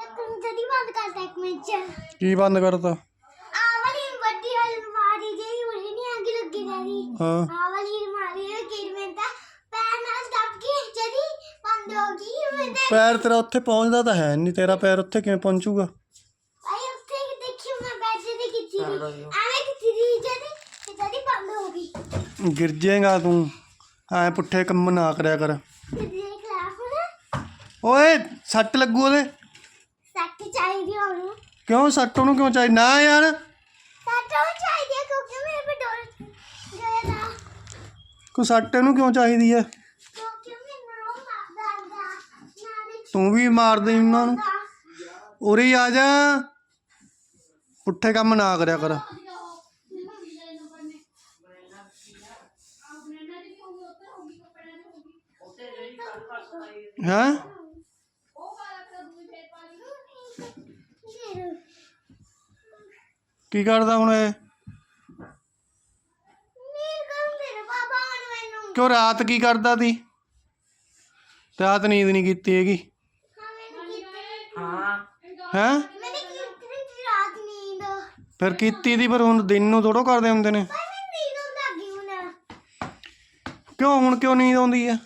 ਢੱਕਣ ਜਦੀ ਬੰਦ ਕਰਦਾ ਇੱਕ ਮਿੰਟ ਚ। ਕੀ ਬੰਦ ਕਰਤਾ? ਆ ਵਾਲੀ ਵੱਡੀ ਅਲਮਾਰੀ ਜਿਹੜੀ ਉਰੇ ਨਹੀਂ ਅੱਗ ਲੱਗੀ ਰਹੀ ਹਾਂ। ਆ ਵਾਲੀ ਅਲਮਾਰੀ ਹੈ ਕਿ ਮੈਂ ਤਾਂ ਪੈਰ ਨਾਲ ਦੱਬ ਕੇ ਜਦੀ ਬੰਦ ਹੋ ਗਈ ਮੈਂ ਤਾਂ ਪੈਰ ਤੇਰਾ ਉੱਥੇ ਪਹੁੰਚਦਾ ਤਾਂ ਹੈ ਨਹੀਂ ਤੇਰਾ ਪੈਰ ਉੱਥੇ ਕਿਵੇਂ ਪਹੁੰਚੂਗਾ? ਆਈ ਉੱਥੇ ਦੇਖੀ ਮੈਂ ਬੈਠ ਤੇ ਕੀਤੀ ਸੀ ਐਵੇਂ ਕੀਤੀ ਸੀ ਜਦੀ ਤੇ ਜਦੀ ਬੰਦ ਹੋ ਗਈ। ਗਿਰ ਜਾਏਗਾ ਤੂੰ। ਐ ਪੁੱਠੇ ਕੰਮ ਨਾ ਕਰਿਆ ਕਰ। ਤੇ ਦੇਖ ਲੈ ਹੁਣ। ਓਏ ਸੱਟ ਲੱਗੂ ਉਹਦੇ। ਚਾਹੀਦੀ ਉਹਨੂੰ ਕਿਉਂ ਸੱਟ ਉਹਨੂੰ ਕਿਉਂ ਚਾਹੀ ਨਾ ਯਾਰ। ਸੱਟ ਉਹ ਚਾਹੀਦੀ ਹੈ ਕਿਉਂਕਿ ਮੇਰੇ ਪੇ ਡੋਰ ਗਿਆ ਨਾ ਕੋ ਸੱਟ ਇਹਨੂੰ ਕਿਉਂ ਚਾਹੀਦੀ ਹੈ ਕਿਉਂਕਿ ਮੈਨੂੰ ਰੋ ਮਾਰਦਾ ਨਾ ਦੇ ਤੂੰ ਵੀ ਮਾਰ ਦੇ ਉਹਨਾਂ ਨੂੰ। ਉਰੇ ਆ ਜਾ। ਪੁੱਠੇ ਕੰਮ ਨਾ ਕਰਿਆ ਕਰ। ਹੈਂ? ਕੀ ਕਰਦਾ ਹੁਣ ਇਹ? ਕਿਉਂ ਰਾਤ ਕੀ ਕਰਦਾ ਤੀ ਰਾਤ ਨੀਂਦ ਨਹੀਂ ਕੀਤੀ ਹੈਗੀ। ਹਾਂ ਫਿਰ ਕੀਤੀ ਦੀ ਪਰ ਹੁਣ ਦਿਨ ਨੂੰ ਥੋੜੋ ਕਰਦੇ ਹੁੰਦੇ ਨੇ। ਕਿਉਂ ਹੁਣ ਕਿਉਂ ਨੀਂਦ ਆਉਂਦੀ ਆ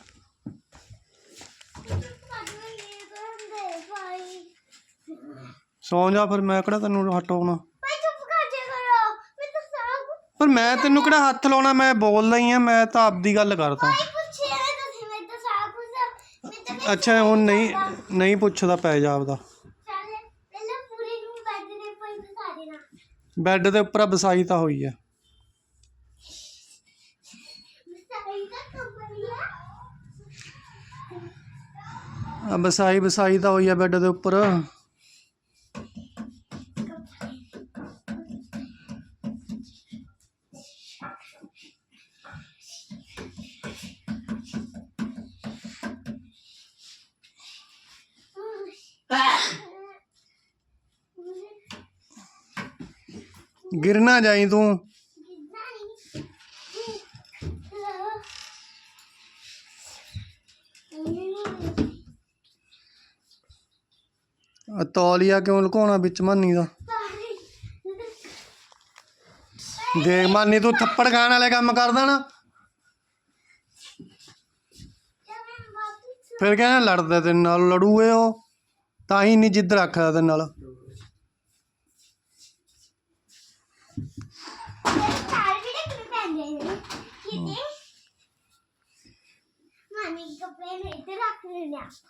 ਸੌਂ ਜਾ ਫਿਰ ਮੈਂ ਕਿਹੜਾ ਤੈਨੂੰ ਹਟਾਉਣਾ ਭਾਈ ਚੁੱਪ ਕਰ ਜਾ ਕਰੋ ਮੈਂ ਤਾਂ ਸਾਗ ਪਰ ਮੈਂ ਤੈਨੂੰ ਕਿਹੜਾ ਹੱਥ ਲਾਉਣਾ? ਮੈਂ ਬੋਲਦਾ ਹੀ ਆ ਮੈਂ ਤਾਂ ਆਪਦੀ ਗੱਲ ਕਰਦਾ। ਭਾਈ ਪੁੱਛਿਆ ਨਾ ਤੁਸੀਂ ਮੈਂ ਤਾਂ ਸਾਗ ਪੁੱਛਿਆ ਮੈਂ ਤਾਂ ਅੱਛਾ ਹੁਣ ਨਹੀਂ ਨਹੀਂ ਪੁੱਛਦਾ ਪੈ ਜਾ ਆਪਦਾ। ਚੱਲ ਪਹਿਲਾਂ ਪੂਰੇ ਨੂੰ ਬੈੱਡ ਦੇ ਪਈ ਬਸਾ ਦੇਣਾ। ਬੈੱਡ ਦੇ ਉੱਪਰ ਬਸਾਈ ਤਾਂ ਹੋਈ ਆ। ਬਸਾਈ ਦਾ ਆ। ਬਸਾਈ ਤਾਂ ਹੋਈ ਆ ਬੈੱਡ ਦੇ ਉੱਪਰ। ਗਿਰ ਨਾ ਜਾਈ ਤੂੰ। ਤੌਲੀਆ ਕਿਉਂ ਲੁਕਾਉਣਾ ਵਿੱਚ ਮਾਨੀ ਦਾ? ਦੇਖ ਮਾਨੀ, ਤੂੰ ਥੱਪੜ ਖਾਣ ਵਾਲੇ ਕੰਮ ਕਰਦਾ ਨਾ। ਫਿਰ ਕਹਿੰਦਾ ਲੜਦਾ ਤੇਰੇ ਨਾਲ, ਲੜੂਏ ਉਹ। ਤਾਂ ਹੀ ਨਹੀਂ ਜਿੱਦ ਰੱਖਦਾ ਤੇਰੇ ਨਾਲ।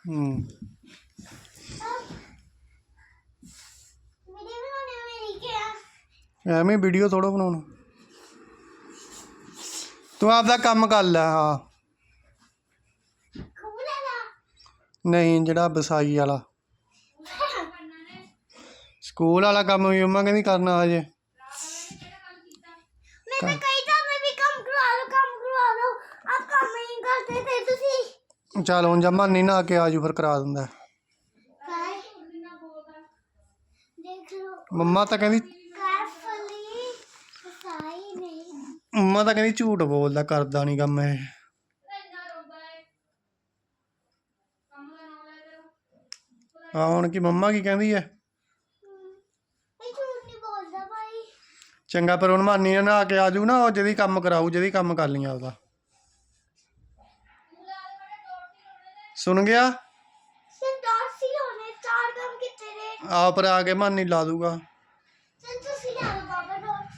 ਹੂੰ। ਐਵੇਂ ਵੀਡੀਓ ਥੋੜਾ ਬਣਾਉਣਾ। ਤੂੰ ਆਪਦਾ ਕੰਮ ਕਰ ਲੈ ਹਾਂ। ਨਹੀਂ ਜਿਹੜਾ ਬਸਾਈ ਵਾਲਾ। ਸਕੂਲ ਵਾਲਾ ਕੰਮ ਵੀ ਮੰਮਾ ਕਹਿੰਦੀ ਕਰਨਾ ਹਜੇ। ਮੈਂ ਤਾਂ ਕਹੀ ਤਾਂ ਮੈਂ ਵੀ ਕੰਮ ਕਰਵਾ ਲਓ ਕੰਮ ਕਰਵਾ ਲਓ। ਆਪ ਕੰਮ ਹੀ ਨਹੀਂ ਕਰਦੇ ਤੇ ਤੁਸੀਂ। ਚੱਲ ਹੁਣ ਜਮਾ ਨਹੀਂ ਨਾ ਕੇ ਆਜੂ ਫਿਰ ਕਰਾ ਦਿੰਦਾ। ਕਾਇ ਦੇਖ ਲਓ। ਮੰਮਾ ਤਾਂ ਕਹਿੰਦੀ ਕਾਰਫੁਲੀ ਸਫ਼ਾਈ ਨਹੀਂ। ਮੰਮਾ ਤਾਂ ਕਹਿੰਦੀ ਝੂਠ ਬੋਲਦਾ ਕਰਦਾ ਨਹੀਂ ਕੰਮ ਇਹ। ਆ ਹੁਣ ਕੀ ਮੰਮਾ ਕੀ ਕਹਿੰਦੀ ਐ ਇਹ ਝੂਠ ਨਹੀਂ ਬੋਲਦਾ ਭਾਈ ਚੰਗਾ ਪਰ ਹੁਣ ਮਾਨੀ ਨੇ ਨਹਾ ਕੇ ਆਜੂ ਨਾ ਉਹ ਜਿਹਦੀ ਕੰਮ ਕਰਾਊ ਜਿਹਦੀ ਕੰਮ ਕਰ ਲਈ ਆਪਦਾ ਸੁਣ ਗਿਆ? ਸਿਰ ਡਾਟ ਸੀ ਹੋਣੇ ਚਾਰ ਕੰਮ ਕਿਤੇ ਨੇ। ਆ ਪਰ ਆ ਕੇ ਮਾਨੀ ਲਾ ਦੂਗਾ। ਚਲ ਤੁਸੀਂ ਲਾ ਲਓ ਬਾਬਾ ਡਾਟ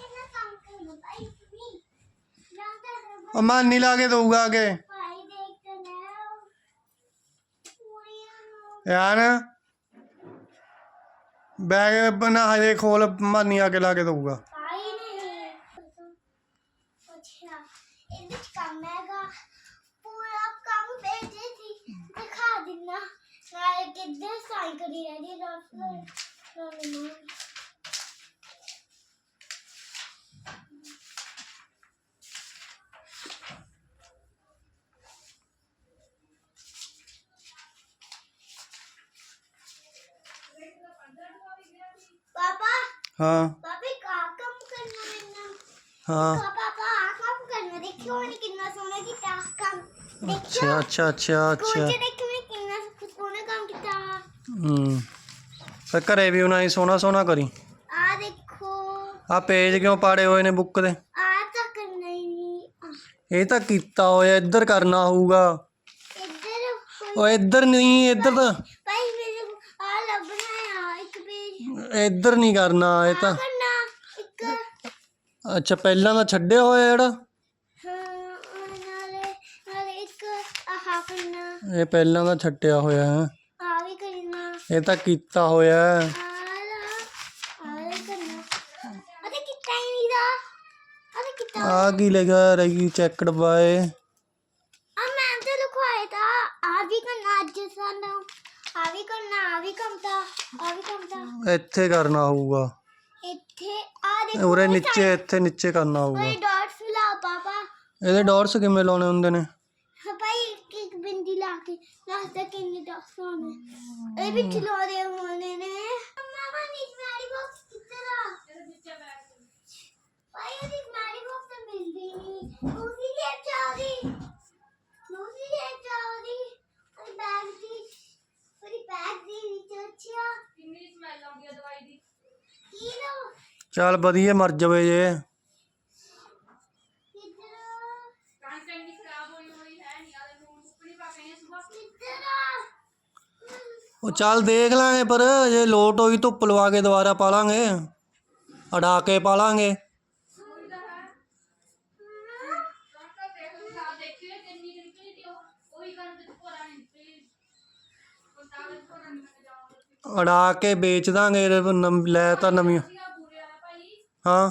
ਇਹਨਾਂ ਕੰਮ ਕਰਨਾ ਭਾਈ ਤੁਸੀਂ ਜਾਂਦਾ ਉਹ ਮਾਨੀ ਲਾ ਕੇ ਦਊਗਾ ਅੱਗੇ ਭਾਈ ਦੇਖ ਨੂੰ। ਯਾਰ ਬੈਗ ਬਣਾ ਹਜੇ ਖੋਲ, ਮਾਨੀ ਆ ਕੇ ਲਾ ਕੇ ਦਊਗਾ। ਭਾਈ ਨਹੀਂ। ਅੱਛਾ, ਇਹਦੇ ਵਿੱਚ ਕੰਮ ਹੈਗਾ। ਪੂਰਾ ਕੰਮ ਭੇਜੇ ਸੀ ਦਿਖਾ ਦਿਨਾ। ਨਾਲੇ ਕਿੱਧਰ ਸਾਈਨ ਕਰੀ ਰਹੀ ਡਾਕਟਰ ਪਾਪਾ ਹਾਂ। ਪਾਪੇ ਕਾ ਕੰਮ ਕਰਨਾ ਮੈਨੂੰ ਹਾਂ। ਪਾਪਾ ਕਾ ਕੰਮ ਕਰਨਾ ਦੇਖਿਓ ਉਹਨੇ ਕਿੰਨਾ ਸੋਹਣਾ ਕੀਤਾ ਕੰਮ। ਦੇਖਿਓ। ਅੱਛਾ ਅੱਛਾ ਅੱਛਾ ਸਕੂਲ ਅੱਛਾ। ਚ ਦੇਖਿਓ ਮੈਂ ਕਿੰਨਾ ਸੋਹਣਾ ਕੰਮ ਕੀਤਾ। ਹੂੰ। ਫਿਰ ਘਰੇ ਵੀ ਉਹਨਾਂ ਹੀ ਸੋਹਣਾ ਸੋਹਣਾ ਕਰੀ। ਆ ਦੇਖੋ। ਆ ਪੇਜ ਕਿਉਂ ਪਾੜੇ ਹੋਏ ਨੇ ਬੁੱਕ ਦੇ? ਆ ਤਾਂ ਕਰਨਾ ਹੀ ਨਹੀਂ। ਇਹ ਤਾਂ ਕੀਤਾ ਹੋਇਆ ਇੱਧਰ ਕਰਨਾ ਹੋਊਗਾ। ਇੱਧਰ ਕੋਈ- ਉਹ ਇੱਧਰ ਨਹੀਂ ਇੱਧਰ ਤਾਂ ਭਾਈ ਮੇਰੇ ਆ ਲੱਭਣਾ ਆ ਇੱਕ ਪੇਜ ਇੱਧਰ ਨਹੀਂ ਕਰਨਾ ਇਹ ਤਾਂ ਕਰਨਾ ਇੱਕ ਅੱਛਾ ਪਹਿਲਾਂ ਦਾ ਛੱਡਿਆ ਹੋਇਆ ਜਿਹੜਾ ਹਾਂ ਔਰ ਨਾਲੇ ਨਾਲੇ ਇੱਕ ਆਹ ਕਰਨਾ ਇਹ ਪਹਿਲਾਂ ਦਾ ਛੱਡਿਆ ਹੋਇਆ ਹੈ ਆ ਵੀ ਕਰਨਾ ਇਹ ਤਾਂ ਕੀਤਾ ਹੋਇਆ ਹੈ। ਆਲਾ ਆਲਾ ਕਰਨਾ ਅਰੇ ਕਿੱਤਾ ਹੀ ਨਹੀਂ ਦਾ ਅਰੇ ਕਿੱਤਾ ਆ ਕੀ ਲਿਖਿਆ ਰਹੀ ਚੈੱਕਡ ਬਾਏ ਆ ਮੈਂ ਤੇ ਲਿਖਵਾਇਆ ਤਾਂ ਆ ਵੀ ਕਰਨਾ ਅੱਜ ਸਾਨੂੰ ਆ ਵੀ ਕਰਨਾ ਆ ਵੀ ਕੰਮਤਾ ਆ ਵੀ ਕੰਮਤਾ ਇੱਥੇ ਕਰਨਾ ਹੋਊਗਾ ਇੱਥੇ ਆ ਦੇਖੋ ਉਰੇ ਨੀਚੇ ਇੱਥੇ ਨੀਚੇ ਕਰਨਾ ਹੋਊਗਾ ਕੋਈ ਡਾਟਸ ਲਾ ਪਾਪਾ ਇਹਦੇ ਡਾਟਸ ਕਿਵੇਂ ਲਾਉਣੇ ਹੁੰਦੇ ਨੇ ਹਾਂ ਭਾਈ ਇੱਕ ਇੱਕ ਬਿੰਦੀ ਲਾ ਕੇ ਦੱਸਦਾ ਕਿੰਨੇ ਡਾਟਸ ਹੋਣੇ ਇਹ ਵਿੱਚ ਲਾਉਂਦੇ ਹੋਣੇ ਨੇ ਮਾਮਾ ਨੀ ਮੈਰੀ ਬਾਕਸ ਕਿੱਧਰ ਆ ਭਾਈ ਇਹਦੀ ਮੈਰੀ ਬਾਕਸ ਤਾਂ ਮਿਲਦੀ ਨਹੀਂ ਦੂਸਰੀ ਲੈ ਚਾਹਦੀ ਦੂਸਰੀ ਲੈ ਚਾਹਦੀ ਉਹ ਬੈਗ ਦੀ ਉਹਦੀ ਬੈਗ ਦੀ ਵਿੱਚ ਅੱਛਾ ਕਿੰਨੀ ਸਮੈਲ ਆਉਂਦੀ ਆ ਦਵਾਈ ਦੀ ਕੀ ਲੋ ਚੱਲ ਵਧੀਆ ਮਰ ਜਾਵੇ ਜੇ। ਉਹ ਚੱਲ ਦੇਖ ਲਾਂਗੇ ਪਰ ਜੇ ਲੋਟ ਹੋਈ ਧੁੱਪ ਲਵਾ ਕੇ ਦੁਬਾਰਾ ਪਾ ਲਾਂਗੇ। ਅੜਾ ਕੇ ਪਾ ਲਾਂਗੇ। ਕਣਕ ਅੜਾ ਕੇ ਵੇਚ ਦਾਂਗੇ ਇਹਦੇ ਨਵ- ਲੈ ਤਾਂ ਨਵੀਂ ਸੀਗਾ ਪੂਰੇ ਵਾਲਾ ਭਾਈ ਹਾਂ